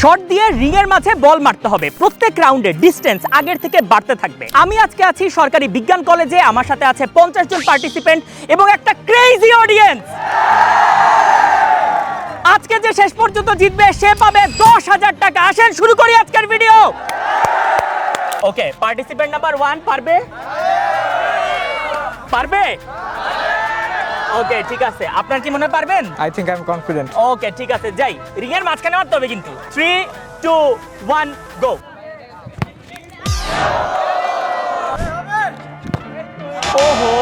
Shot দিয়ে ring এর মাঝে বল মারতে হবে। প্রত্যেক রাউন্ডে ডিস্টেন্স আগের থেকে বাড়তে থাকবে। আমি আজকে আছি সরকারি বিজ্ঞান কলেজে, আমার সাথে আছে পঞ্চাশ জন পার্টিসিপেন্ট এবং একটা ক্রেজি অডিয়েন্স আজকে যে শেষ পর্যন্ত জিতবে, সে পাবে দশ হাজার টাকা। আসেন, শুরু করি আজকের video okay participant number one পারবে? পারবে? ওকে ঠিক আছে। আপনার কি মনে পারবেন? I think I'm confident. ওকে ঠিক আছে যাই। রিং এর মাঝখানে মারতে হবে কিন্তু। থ্রি টু ওয়ান গো ওহো!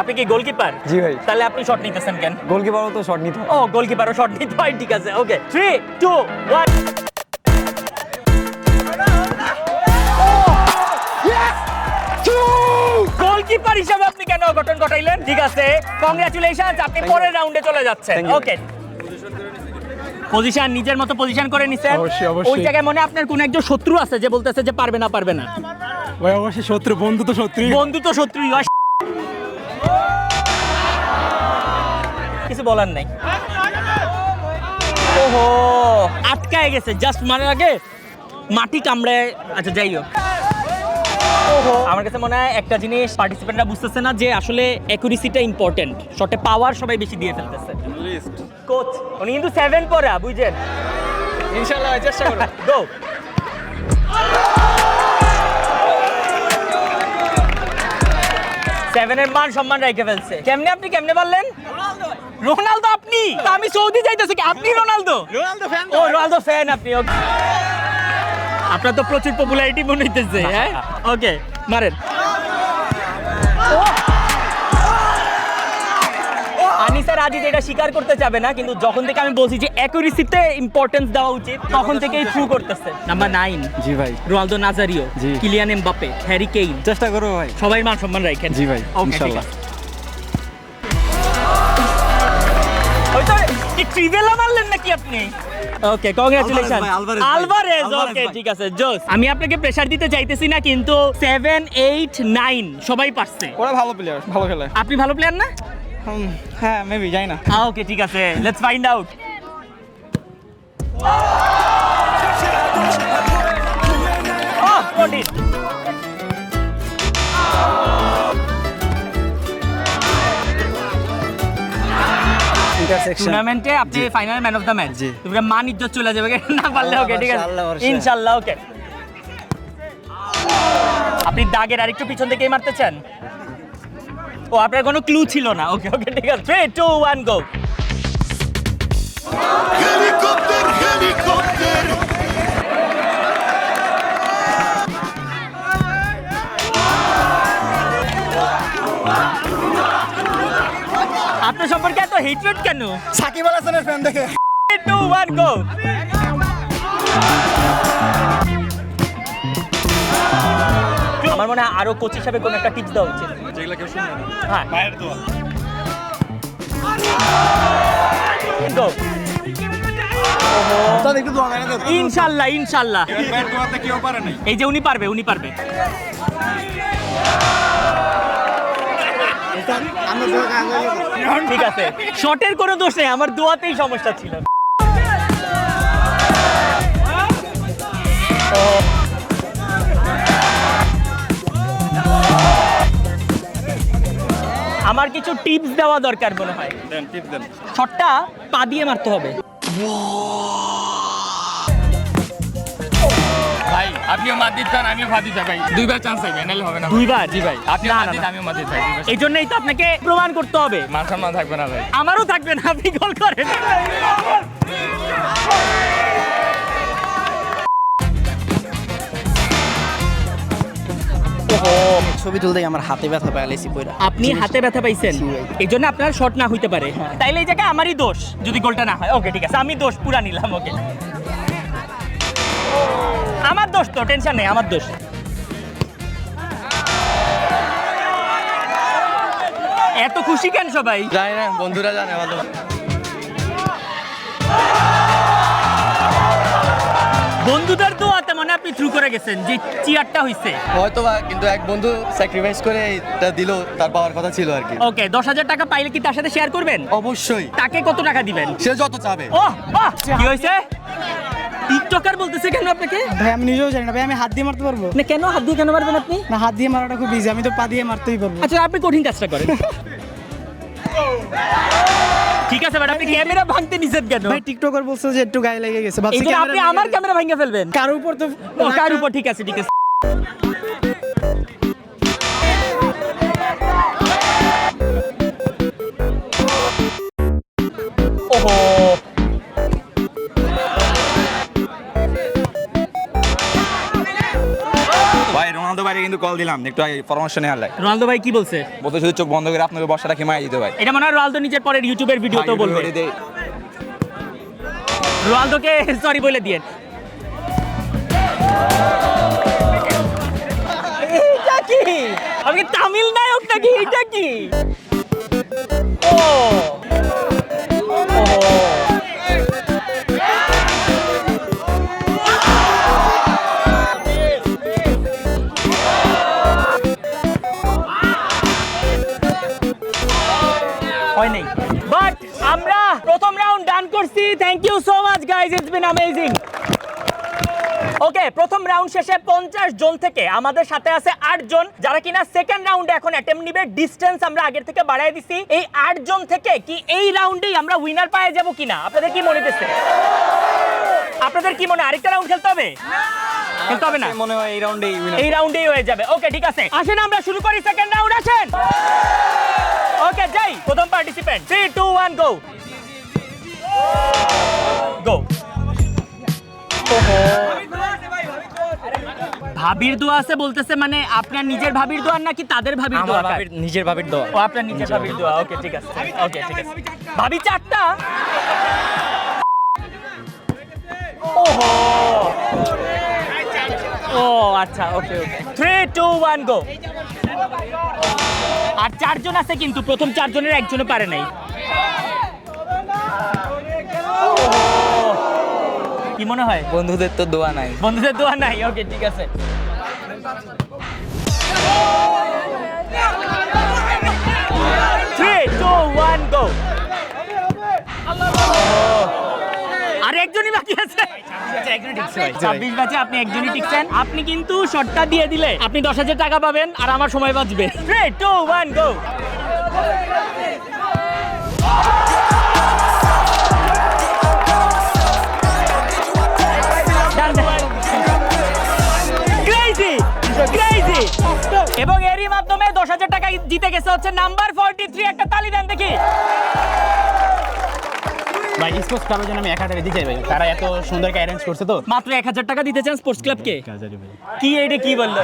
আপনি কি গোলকিপার? জি ভাই। তাহলে আপনি শট নিতেছেন কেন? গোলকিপারও তো শট নিতে হয়। ও গোলকিপারও শট নিতে হয় ঠিক আছে okay. Three two one goalkeeper হিসাবে আপনি কেন গঠন ঘটাইলেন? ঠিক আছে কংগ্রাচুলেশন আপনি পরের রাউন্ডে চলে যাচ্ছেন। ওকে পজিশন নিজের মতো পজিশন করে নিছেন। ওই জায়গায় মনে আপনার কোন একজন শত্রু আছে যে বলতেছে যে পারবে না পারবে না? ভাই অবশ্যই শত্রু বন্ধু তো শত্রুই বন্ধু তো শত্রুই কিছু বলার নাই। ওহো আটকায় গেছে। জাস্ট মারার আগে মাটি কামড়ায় আচ্ছা যাই হোক। আমার কাছে মনে হয় একটা জিনিস পার্টিসিপেন্টরা বুঝতেছে না যে আসলে অ্যাকুরেসিটা ইম্পর্টেন্ট শটে পাওয়ার সবাই বেশি দিয়ে ফেলতেছে। কোচ উনি কিন্তু সেভেন পড়া বুঝছেন? ইনশাআল্লাহ চেষ্টা করব গো সেভেনের মান সম্মান রেখে ফেলছে। কেমনে আপনি কেমনে বললেন রোনালদো আপনি! তা আমি সৌদি যাইতেছি কি? আপনি রোনালদো? রোনালদো ফ্যান ও রোনালদো ফ্যান আপনি okay. আপনার তো প্রচুর পপুলারিটি মনে হইতেছে হ্যাঁ? ওকে মারেন। আনিসার আজিজ এটা স্বীকার করতে চাবে না কিন্তু যখন থেকে আমি বলছি যে অ্যাকুরেসিতে ইম্পর্টেন্স দেওয়া উচিত তখন থেকেই থ্রু করতেছে। নাম্বার নাইন জি ভাই। Ronaldo Nazario. Kylian Mbappe Harry Kane চেষ্টা করব ভাই। সবাই মান সম্মান রাখেন। জি ভাই, ওকে তো ট্রিভেলা মারলেন নাকি আপনি? ওকে কংগ্রাচুলেশন আলভারেজ ওকে ঠিক আছে জোস। আমি আপনাকে প্রেসার দিতে চাইতেছি না কিন্তু সেভেন এইট নাইন সবাই পারছে। ওরা ভালো প্লেয়ার ভালো খেলে। আপনি ভালো প্লেয়ার না? হুম, হ্যাঁ মেবি যাই না। ওকে ঠিক আছে let's find out Oh, it. Intersection টুর্নামেন্টে আপনি final man of the match জি। তুমি মান ইজ্জত চলে যাবে না পারলে ওকে ঠিক আছে? ইনশাআল্লাহ ওকে আপনি দাগের আরেকটু পিছন থেকেই মারতে চান ও আপনার কোনো ক্লু ছিল না ওকে ওকে ঠিক আছে। Three two one go hatred কেন? সাকিব আল হাসানের ফ্যান দেখে। টু ওয়ান গো আমার মনে হয় আরও কোচ হিসাবে কোনো একটা টিপস দেওয়া উচিত। যেগুলো কেউ শুনে না। হ্যাঁ। মায়ের দোয়া। গো ইনশাল্লাহ ইনশাল্লাহ। এই যে উনি পারবে উনি পারবে। ঠিক আছে। শটের কোনো দোষ নেই আমার দোয়াতেই সমস্যা ছিল। আমার কিছু টিপস দেওয়া দরকার মনে হয়। দেন শটটা পা দিয়ে মারতে হবে। আপনিও মাত দিতে চান আমিও মাত দিতে ভাই। দুইবার চান্স চাইবেন নাহলে হবে না দুইবার? জি ভাই। আপনি না, না, আমিও মাত দিতে এই জন্যই তো আপনাকে প্রমাণ করতে হবে। মান সম্মান থাকবে না ভাই। আমারও থাকবে না আপনি গোল করেন। ছবি তুলতে আমার হাতে ব্যথা পাইলেছি পয়রা আপনি হাতে ব্যথা পাইছেন। এই জন্য আপনার শট না হইতে পারে। তাইলে এই জায়গায় আমারই দোষ। যদি গোলটা না হয় ওকে ঠিক আছে। আমি দোষ পুরা নিলাম ওকে আমার দোষ তো টেনশন নেই আমার দোষ। এত খুশি কেন সবাই? জানি না বন্ধুরা জানে ভালো বন্ধুদের দোয়াতে মানে আপনি থ্রু করে গেছেন যে চেয়ারটা হইছে। হয়তো বা কিন্তু এক বন্ধু স্যাক্রিফাইস করে এটা দিল তার পাওয়ার কথা ছিল আর কি। ওকে দশ হাজার টাকা পাইলে কি তার সাথে শেয়ার করবেন? অবশ্যই। তাকে কত টাকা দিবেন? সে যত চাবে। ও কি হয়েছে টিকটকার বলতেছে কেন আপনাকে? ভাই আমি নিজেও জানি না ভাই আমি হাত দিয়ে মারতে পারব। না কেন হাত দিয়ে কেন মারবেন আপনি? না হাত দিয়ে মারাটা খুব ইজি আমি তো পা দিয়ে মারতেই পারব। আচ্ছা আপনি কঠিন কাজটা করেন। ঠিক আছে ম্যাডাম আপনি ক্যামেরা ভাঙতে নিষেধ কেন? ভাই টিকটকার বলছে যে একটু গায়ে লেগে গেছে জন্য camera আপনি আমার ক্যামেরা ভাঙে ফেলবেন। কার উপর তো কার উপর ঠিক আছে ঠিক আছে। ওহো। ভাইরে কিন্তু কল দিলাম একটু আগে পরামর্শ নেওয়ার লাগে। রোনালদো ভাই কি বলছে? বলতে শুধু চোখ বন্ধ করে আপনাকে বর্ষাটা খেমাই দিতে ভাই এটা মনে হয় রোনালদো নিজের পরের ইউটিউবের ভিডিওতেও বলবে। ভাই, দে। রোনালদোকে সরি বলে দিয়ে এটা কি? আমি তামিল নায়ক নাকি? এটা কি? ও। Guys it's been amazing okay প্রথম রাউন্ড শেষে পঞ্চাশ জন থেকে আমাদের সাথে আছে আট জন যারা কিনা সেকেন্ড রাউন্ডে এখন অ্যাটেম্প নিবে। ডিস্টেন্স আমরা আগের থেকে বাড়াই দিছি। এই আট জন থেকে কি এই রাউন্ডেই আমরা উইনার পাওয়া যাব কিনা? আপনাদের কি মনে হচ্ছে আপনাদের কি মনে? আরেকটা রাউন্ড খেলতে হবে? খেলতে হবে না? মনে হয় এই রাউন্ডে এই রাউন্ডেই হয়ে যাবে। ওকে ঠিক আছে। আসেন আমরা শুরু করি সেকেন্ড রাউন্ড আসেন। ওকে যাই প্রথম participant three two one go go. ভাবির দোয়া আছে বলতেছে মানে আপনার নিজের ভাবির দোয়া নাকি তাদের ভাবির দোয়া নিজের ভাবির দোয়া। ও আপনার নিজের ভাবির দোয়া। ওকে ঠিক আছে। ওকে ঠিক আছে। ভাবি চারটা। ওহো। ও আচ্ছা okay okay. Three two one go আর চারজন আছে কিন্তু প্রথম চারজনের একজনও পারে নাই। কি মনে হয়? বন্ধুদের তো দোয়া নাই। বন্ধুদের দোয়া নাই? ওকে ঠিক আছে। থ্রি টু ওয়ান গো আর একজনই বাকি আছে। ছাব্বিশ ব্যাচে আপনি একজনই টিকছেন। আপনি কিন্তু শর্টটা দিয়ে দিলে আপনি দশ হাজার টাকা পাবেন আর আমার সময় বাঁচবে। থ্রি টু ওয়ান গো টাকা জিতে গেছে হচ্ছে নাম্বার ফোরটি থ্রি একটা তালি দেন দেখি। ভাই স্পোর্টস ক্লাবের জন্য আমি এক হাজার দিতে চাই ভাই। তারা এত সুন্দর অ্যারেঞ্জ করছে তো। মাত্র এক হাজার টাকা দিতে চান স্পোর্টস ক্লাবকে কি? এটা কি বলল?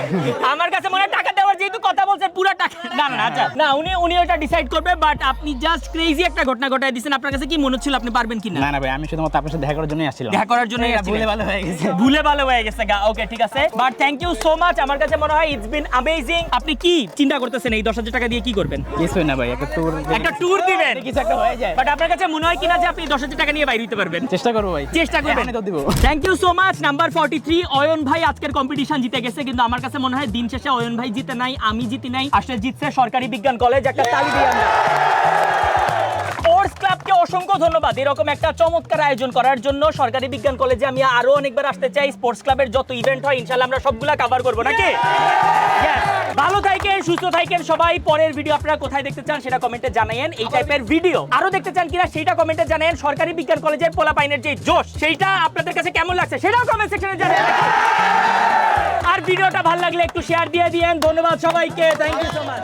আমার কাছে মনে টাকা দেওয়ার যেহেতু কথা বলছেন পুরো টাকা না না আচ্ছা। না উনি উনি ওটা ডিসাইড করবে বাট আপনি জাস্ট ক্রেজি একটা ঘটনা ঘটায় দিয়েছেন আপনার কাছে কি মনে হচ্ছিল আপনি পারবেন কি না না ভাই আমি শুধুমাত্র আপনার সাথে দেখা করার জন্যই আসছিলাম। দেখা করার জন্য ভুলে ভালো হয়ে গেছে। ভুলে ভালো হয়ে গেছে গা ওকে ঠিক আছে। But thank you so much আমার কাছে মনে হয় ইটস বিন অ্যামেজিং আপনি কি চিন্তা করতেছেন এই দশ হাজার টাকা দিয়ে কি করবেন? কিছুই না ভাই একটা ট্যুর একটা ট্যুর দিবেন। কিছু একটা হয়ে যায়। বাট আপনার কাছে মনে হয় কিনা যে আপনি দশ হাজার টাকা নিয়ে বাইরে হতে পারবেন। চেষ্টা করব ভাই। চেষ্টা করবেন। দিব। Thank you so much number forty three Ayan ভাই আজকের কম্পিটিশন জিতে গেছে কিন্তু আমার কাছে মনে হয় দিন শেষে অয়ন ভাই জিতে নাই আমি জিতি নাই আসলে জিতছে সরকারি বিজ্ঞান কলেজ একটা তালি দিয়ে আমরা। স্পোর্টস ক্লাবকে অসংখ্য ধন্যবাদ এরকম একটা চমৎকার আয়োজন করার জন্য সরকারি বিজ্ঞান কলেজে আমি আরও অনেকবার আসতে চাই স্পোর্টস ক্লাবের যত ইভেন্ট হয় ইনশাল্লাহ আমরা সবগুলা কভার করব নাকি. ভালো থাকেন, সুস্থ থাকেন সবাই। পরের ভিডিও আপনারা কোথায় দেখতে চান সেটা কমেন্টে জানাইয়েন। এই টাইপের ভিডিও আরও দেখতে চান কিনা সেটা কমেন্টে জানাইয়েন। সরকারি বিজ্ঞান কলেজের পোলা পাইনের যে জোশ, সেইটা আপনাদের কাছে কেমন লাগছে সেটাও কমেন্ট সেকশনে জানাইয়েন আর ভিডিওটা ভালো লাগলে একটু শেয়ার দিয়ে দিয়েন। ধন্যবাদ সবাইকে। Thank you so much